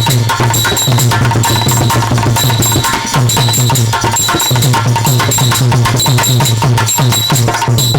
Thank you.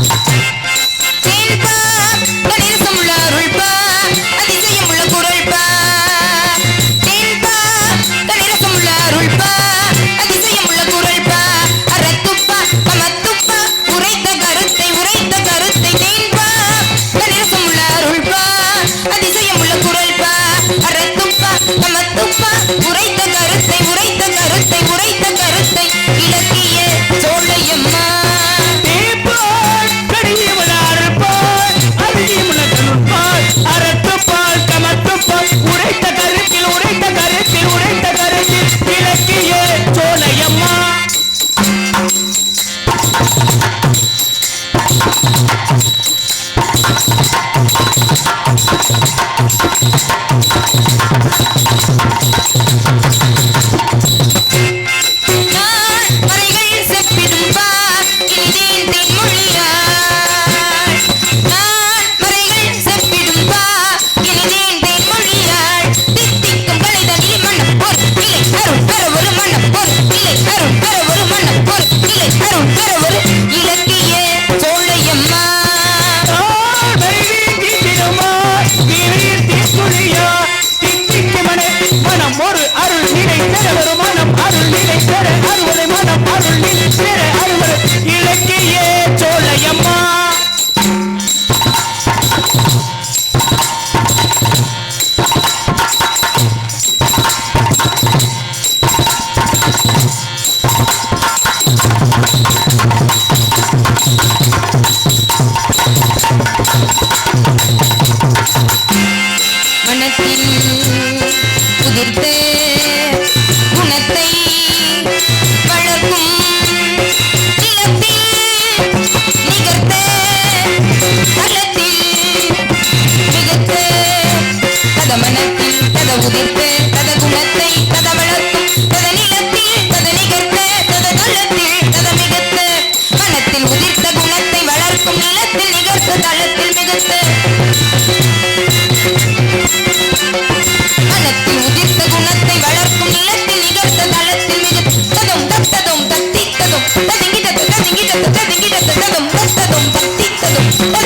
உதிர்த்த குணத்தை வளர்க்கும் நிலத்தில்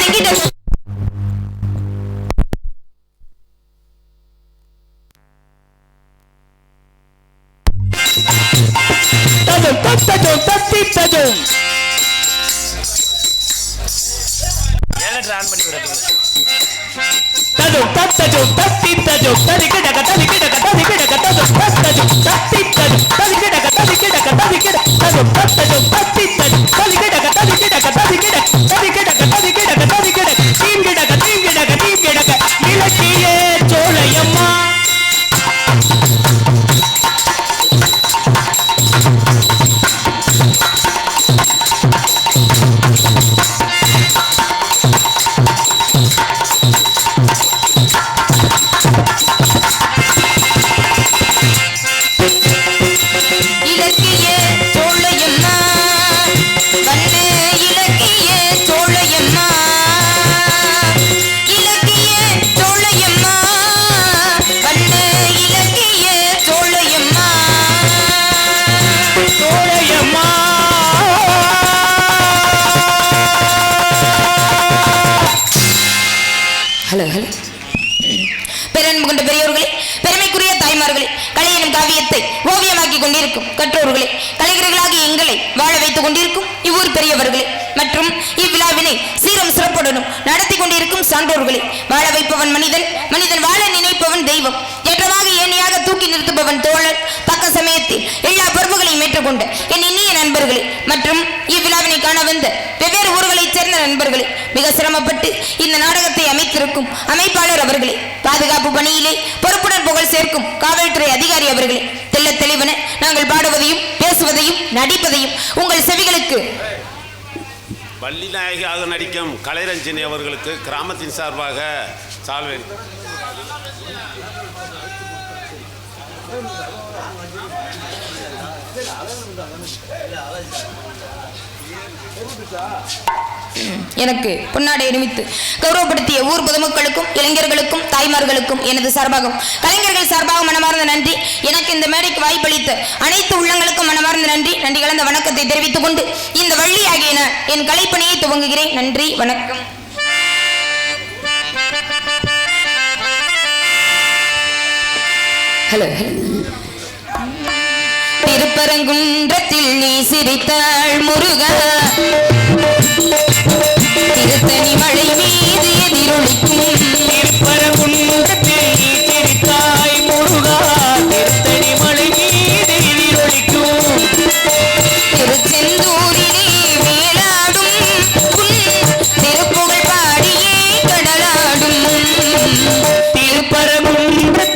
நிகழ்த்த கொண்டிருக்கும் இவ்வூர் பெரியவர்களே. மற்றும் இவ்விழாவினை சீரம் சிறப்புடனும் நடத்தி கொண்டிருக்கும் சான்றோர்களே. வாழ வைப்பவன் மனிதன் மனிதன் வாழ நினைப்பவன் தெய்வம். ஏற்றமாக ஏனையாக தூக்கி நிறுத்துபவன் தோழர் தக்க சமயத்தில் எல்லா பொறுப்புகளையும் ஏற்றுக்கொண்ட என் இனிய நண்பர்களே. மற்றும் இவ்விழாவினை காண வந்த வெவ்வேறு ஊர்களைச் சேர்ந்த நண்பர்களே மிக சிரமப்பட்டு இந்த நாடகத்தை அமைத்திருக்கும் அமைப்பாளர் அவர்களே. பாதுகாப்பு பணியிலே பொறுப்புடன் புகழ் சேர்க்கும் காவல்துறை அதிகாரி அவர்களே. தெல்ல தெளிவன நாங்கள் பாடுவதையும் பேசுவதையும் நடிப்பதையும் உங்கள் செவிகளுக்கு. வள்ளிநாயகியாக நடிக்கும் கலைரஞ்சினி அவர்களுக்கு கிராமத்தின் சார்பாக சால்வை. எனக்கு பொன்னாடை அணிவித்து கௌரவப்படுத்திய ஊர் பொதுமக்களுக்கும் இளைஞர்களுக்கும் தாய்மார்களுக்கும் எனது சார்பாகவும் கலைஞர்கள் சார்பாக மனமார்ந்த நன்றி. எனக்கு இந்த மேடைக்கு வாய்ப்பளித்த அனைத்து உள்ளங்களுக்கும் மனமார்ந்த நன்றி. நன்றி கலந்த வணக்கத்தை தெரிவித்துக் கொண்டு இந்த வள்ளி ஆகியன என் கலைப்பணியை துவங்குகிறேன். நன்றி வணக்கம். ஹலோ திருப்பரங்குன்றத்தில் நீ சிரித்தாள் முருகா. திருத்தணி மலை மீது எதிரொலிக்கும் திருப்பரங்குன்றத்தில் நீ சிரித்தாய் முருகா. திருத்தணி மலை மீது எதிரொலிக்கும். திருச்செந்தூரிலே வேலாடும் உன் திருப்புகழ் பாடியே கடலாடும். திருப்பரங்குன்றத்தில்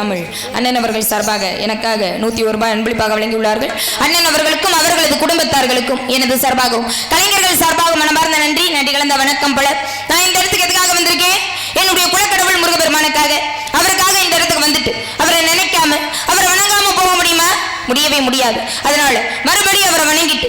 தமிழ் அண்ணன் அவர்கள் சார்பாக எனக்காக நூற்றி ஒரு ரூபாய் அன்பளிப்பாக வழங்கியுள்ளார்கள். அண்ணன் அவர்களுக்கும் அவர்களது குடும்பத்தார்களுக்கும் எனது சார்பாகவும் கலைஞர்கள் சார்பாக மனமார்ந்த நன்றி நன்றி கலந்த வணக்கம் பல. நான் இந்த இடத்துக்கு எதுக்காக வந்திருக்கேன்? என்னுடைய குலக்கடவுள் முருகபெருமானுக்காக அவருக்காக இந்த இடத்துக்கு வந்துட்டு அவரை நினைக்காம அவரை வணங்காம போக முடியுமா? முடியவே முடியாது. அதனால மறுபடியும் அவரை வணங்கிட்டு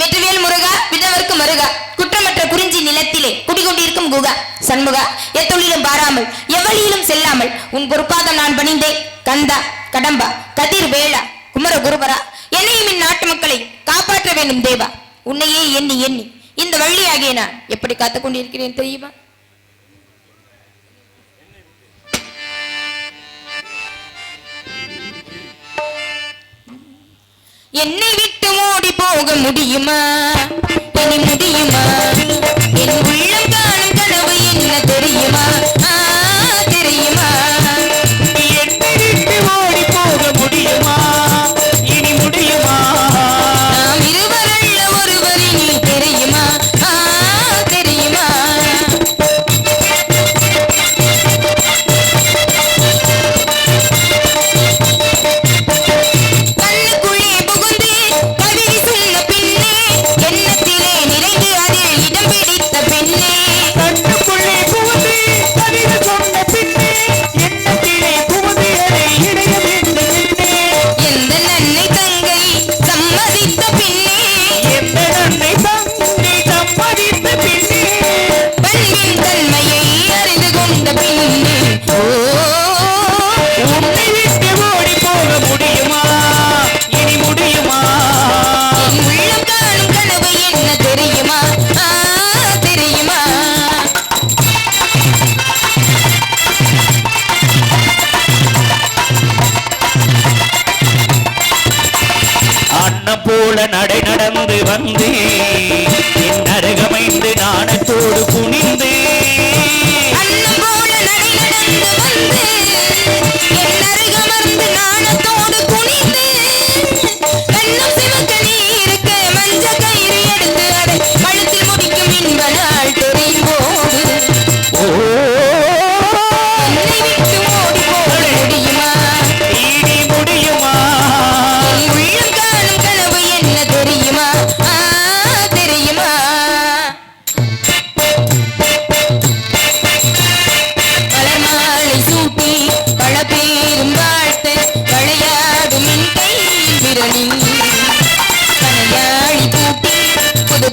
வெற்றிவேல் முருகா விதவர்க்கு மருகா. குற்றமற்ற குறிஞ்சி நிலத்திலே குடிகொண்டிருக்கும் குகா சண்முகா. எத்தொழிலும் பாராமல் எவ்வளியிலும் செல்லாமல் உன் பொறுப்பாக நான் பணிந்தே கந்தா கடம்பா கதிர் வேளா குமர குருபரா என்னையும் என் நாட்டு மக்களை காப்பாற்ற வேண்டும் தேவா. உன்னையே எண்ணி எண்ணி. இந்த வழியாகிய நான் எப்படி காத்துக் கொண்டிருக்கிறேன் தெரியுமா? என்னை விட்டு ஓடி போக முடியுமா? இனி முடியுமா? என் உள்ளம் கனையாழி பூட்டி புது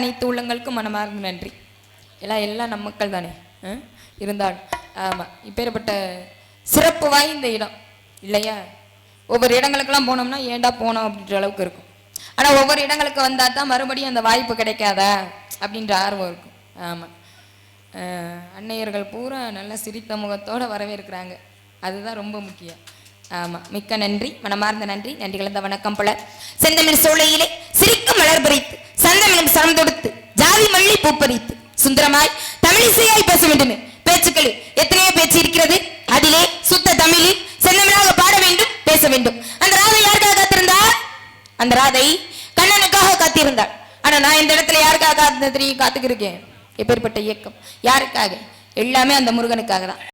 அனைத்து உள்ளங்களுக்கும் மனமார்ந்த நன்றி. எல்லாம் எல்லாம் நம் மக்கள் தானே? இருந்தாலும் ஆமா இப்பேற்பட்ட சிறப்பு வாய்ந்த இடம் இல்லையா? ஒவ்வொரு இடங்களுக்கெல்லாம் போனோம்னா ஏன்டா போனோம் அப்படின்ற அளவுக்கு இருக்கும். ஆனா ஒவ்வொரு இடங்களுக்கு வந்தால் தான் மறுபடியும் அந்த வாய்ப்பு கிடைக்காதா? அப்படின்ற ஆர்வம் இருக்கும். ஆமா. அன்னையர்கள் பூரா நல்ல சிரித்த முகத்தோட வரவேற்கிறாங்க. அதுதான் ரொம்ப முக்கியம். ஆமா மிக்க நன்றி மனமார்ந்த நன்றி. நன்றி கலந்த வணக்கம் பல. செந்தமிழ் சூழலிலே மலர் பறித்து சந்தமிழும் சரம் தொடுத்து ஜாதி மல்லி பூப்பறித்து சுந்தரமாய் தமிழிசையாய் பேச வேண்டும். பேச்சுக்களில் எத்தனையோ பேச்சு இருக்கிறது. அதிலே சுத்த தமிழில் செந்தமிழாக பாட வேண்டும் பேச வேண்டும். அந்த ராதை யாருக்காக காத்திருந்தார்? அந்த ராதை கண்ணனுக்காக காத்திருந்தாள். ஆனா நான் இந்த இடத்துல யாருக்காக காத்து காத்துக்கிருக்கேன். எப்பேற்பட்ட இயக்கம். யாருக்காக? எல்லாமே அந்த முருகனுக்காக தான்.